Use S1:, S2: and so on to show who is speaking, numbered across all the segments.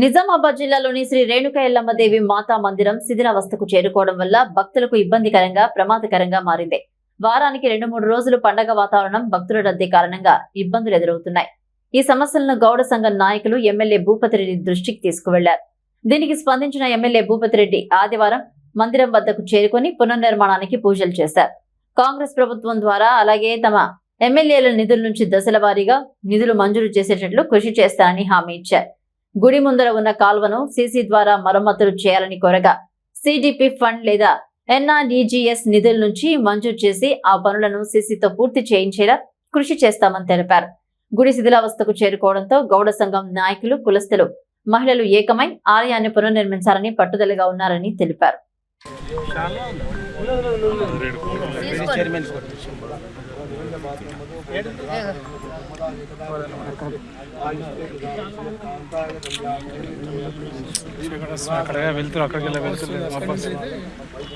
S1: నిజామాబాద్ జిల్లాలోని శ్రీ రేణుక ఎల్లమ్మ దేవి మాతా మందిరం శిథిలావస్థకు చేరుకోవడం వల్ల భక్తులకు ఇబ్బందికరంగా ప్రమాదకరంగా మారింది. వారానికి రెండు మూడు రోజులు పండగ వాతావరణం భక్తుల రద్దీ కారణంగా ఇబ్బందులు ఎదురవుతున్నాయి. ఈ సమస్యలను గౌడ సంఘం నాయకులు ఎమ్మెల్యే భూపతిరెడ్డి దృష్టికి తీసుకువెళ్ళారు. దీనికి స్పందించిన ఎమ్మెల్యే భూపతిరెడ్డి ఆదివారం మందిరం వద్దకు చేరుకొని పునర్నిర్మాణానికి పూజలు చేశారు. కాంగ్రెస్ ప్రభుత్వం ద్వారా అలాగే తమ ఎమ్మెల్యేల నిధుల నుంచి దశల వారీగా నిధులు మంజూరు చేసేటట్లు కృషి చేస్తానని హామీ ఇచ్చారు. గుడి ముందర ఉన్న కాల్వను సీసీ ద్వారా మరమ్మతులు చేయాలని కోరగా సిడిపి ఫండ్ లేదా ఎన్ఆర్డిజిఎస్ నిధుల నుంచి మంజూరు చేసి ఆ పనులను సీసీతో పూర్తి చేయించేలా కృషి చేస్తామని తెలిపారు. గుడి శిథిలావస్థకు చేరుకోవడంతో గౌడ సంఘం నాయకులు కులస్తులు మహిళలు ఏకమై ఆలయాన్ని పునర్నిర్మించాలని పట్టుదలగా ఉన్నారని తెలిపారు.
S2: అక్కడ వెళ్తారు అక్కడికి వెళ్ళి వెళ్తున్నారు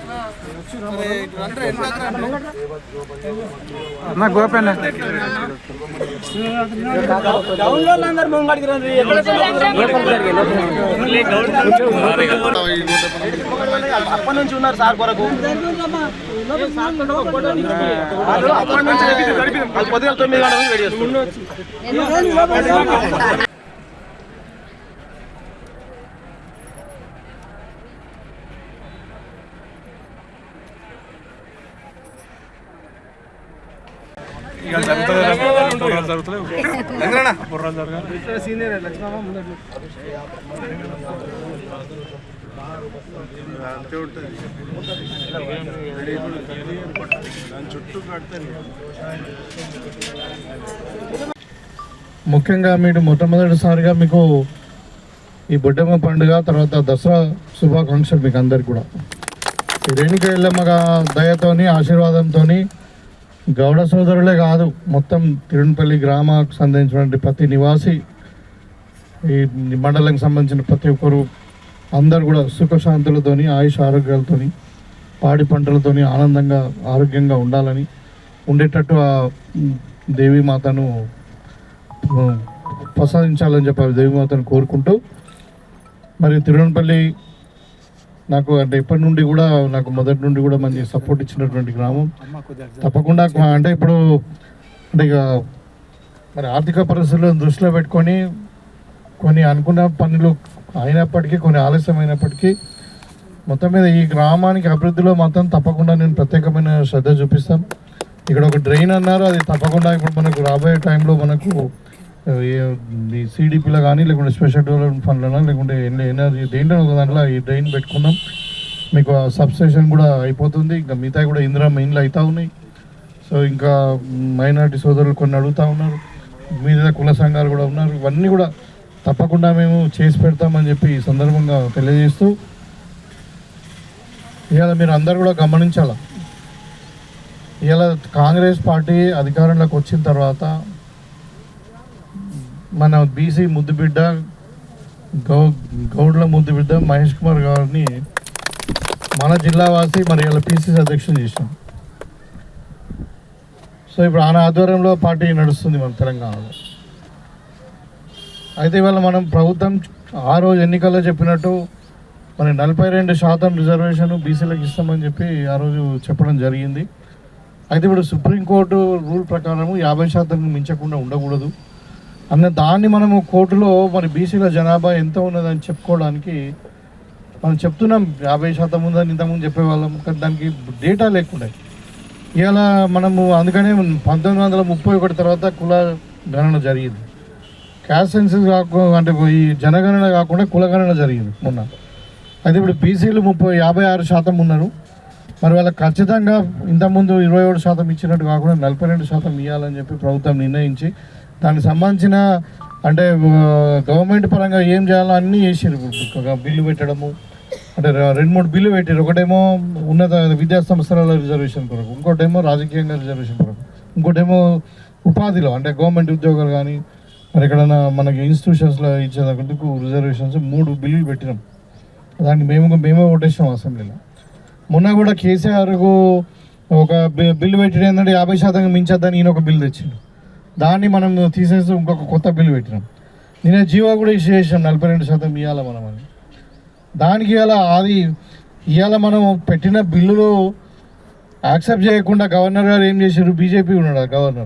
S2: మీరు అన్న వెనకకి రండి. అన్న గోపన్న
S3: అప్పటి నుంచి ఉన్నారు సార్ కొరకు అప్పటి నుంచి పొద్దుగల తొమ్మిది గంటల నుంచి
S2: ఇక జరుగుతుంది బుర్రాలు జరుగుతలేవు. బుర్రాలు జరగాలి.
S3: సీనియర్ లక్ష్మమ్మ ముందు
S4: అంతే ఉంటుంది. దాని చుట్టూ కడితే
S5: ముఖ్యంగా మీరు మొట్టమొదటిసారిగా మీకు ఈ బొడ్డమ్మ పండుగ తర్వాత దసరా శుభాకాంక్షలు మీకు అందరికి కూడా. ఈ రేణుక ఎల్లమ్మ గా- దయతోని ఆశీర్వాదంతోని గౌడ సోదరులే కాదు మొత్తం తిరునపల్లి గ్రామానికి సంబంధించినటువంటి ప్రతి నివాసి ఈ మండలానికి సంబంధించిన ప్రతి ఒక్కరు అందరు కూడా సుఖశాంతులతోని ఆయుష ఆరోగ్యాలతోని పాడి పంటలతోని ఆనందంగా ఆరోగ్యంగా ఉండాలని ఉండేటట్టు ఆ దేవీమాతను ప్రసాదించాలని చెప్పి దేవీమాతను కోరుకుంటూ మరి తిరువనపల్లి నాకు అంటే ఇప్పటి నుండి కూడా నాకు మొదటి నుండి కూడా మంచి సపోర్ట్ ఇచ్చినటువంటి గ్రామం. తప్పకుండా అంటే ఇప్పుడు అంటే ఇక మరి ఆర్థిక పరిస్థితులను దృష్టిలో పెట్టుకొని కొన్ని అనుకున్న పనులు అయినప్పటికీ కొన్ని ఆలస్యమైనప్పటికీ మొత్తం మీద ఈ గ్రామానికి అభివృద్ధిలో మాత్రం తప్పకుండా నేను ప్రత్యేకమైన శ్రద్ధ చూపిస్తాను. ఇక్కడ ఒక డ్రైన్ అన్నారు అది తప్పకుండా ఇప్పుడు మనకు రాబోయే టైంలో మనకు ఈ సిడిపిలో కానీ లేకుంటే స్పెషల్ డెవలప్మెంట్ ఫండ్లో లేకుంటే ఎనర్జీ దేంట్లో ఒక దాంట్లో ఈ డ్రైన్ పెట్టుకుందాం. మీకు ఆ స్టేషన్ కూడా అయిపోతుంది. ఇంకా మిగతా కూడా ఇందిరా మెయిన్లు అవుతా ఉన్నాయి. సో ఇంకా మైనారిటీ సోదరులు కొన్ని అడుగుతూ ఉన్నారు. మీద కుల సంఘాలు కూడా ఉన్నారు. ఇవన్నీ కూడా తప్పకుండా మేము చేసి పెడతామని చెప్పి ఈ సందర్భంగా తెలియజేస్తూ ఇవాళ మీరు అందరు కూడా గమనించాల? ఇవాళ కాంగ్రెస్ పార్టీ అధికారంలోకి వచ్చిన తర్వాత మన బీసీ ముద్దుబిడ్డ గౌ గౌడ్ల ముద్దుబిడ్డ మహేష్ కుమార్ గారిని మన జిల్లావాసి మరి ఇలా పీసీసీ అధ్యక్షులు చేసాం సో ఇప్పుడు ఆయన ఆధ్వర్యంలో పార్టీ నడుస్తుంది మన తెలంగాణలో. అయితే ఇవాళ మనం ప్రభుత్వం ఆ రోజు ఎన్నికల్లో చెప్పినట్టు మన నలభై రెండు శాతం రిజర్వేషన్ బీసీలకు ఇస్తామని చెప్పి ఆ రోజు చెప్పడం జరిగింది. అయితే ఇప్పుడు సుప్రీంకోర్టు రూల్ ప్రకారం యాభై శాతం మించకుండా ఉండకూడదు. అన్న దాన్ని మనము కోర్టులో మరి బీసీల జనాభా ఎంత ఉన్నదని చెప్పుకోవడానికి మనం చెప్తున్నాం యాభై శాతం ఉందని ఇంతకుముందు చెప్పేవాళ్ళం కానీ దానికి డేటా లేకుండా. ఇవాళ మనము అందుకనే పంతొమ్మిది వందల ముప్పై ఒకటి తర్వాత కుల గణన జరిగింది. క్యాస్ట్ సెన్సెస్ కాకుండా అంటే ఈ జనగణన కాకుండా కులగణన జరిగింది మొన్న. అయితే ఇప్పుడు బీసీలు ముప్పై యాభై ఆరు శాతం ఉన్నారు. మరి వాళ్ళకి ఖచ్చితంగా ఇంతకుముందు ఇరవై ఏడు శాతం ఇచ్చినట్టు కాకుండా నలభై రెండు శాతం ఇవ్వాలని చెప్పి ప్రభుత్వం నిర్ణయించి దానికి సంబంధించిన అంటే గవర్నమెంట్ పరంగా ఏం చేయాలో అన్నీ చేసారు ఒక బిల్లు పెట్టడము అంటే రెండు మూడు బిల్లు పెట్టారు ఒకటేమో ఉన్నత విద్యా సంస్థల రిజర్వేషన్ కొరకు ఇంకోటేమో రాజకీయంగా రిజర్వేషన్ కొరకు. ఇంకోటేమో ఉపాధిలో అంటే గవర్నమెంట్ ఉద్యోగాలు కానీ మరి ఎక్కడైనా మనకి ఇన్స్టిట్యూషన్స్లో ఇచ్చేందుకు రిజర్వేషన్స్ మూడు బిల్లులు పెట్టినాం. దానికి మేము మేమే ఓటేసాం అసెంబ్లీలో. మొన్న కూడా కేసీఆర్కు ఒక బిల్లు పెట్టిన ఏంటంటే యాభై శాతం మించద్దని ఈయన ఒక బిల్లు తెచ్చిండు. దాన్ని మనం తీసేస్తూ ఇంకొక కొత్త బిల్లు పెట్టినాం. నేను జీవో కూడా ఇష్యూ చేసాం నలభై రెండు శాతం ఇవ్వాలి మనం అని. దానికి ఇవాళ అది ఇవాళ మనం పెట్టిన బిల్లులు యాక్సెప్ట్ చేయకుండా గవర్నర్ గారు ఏం చేశారు బీజేపీ ఉన్నాడు గవర్నర్.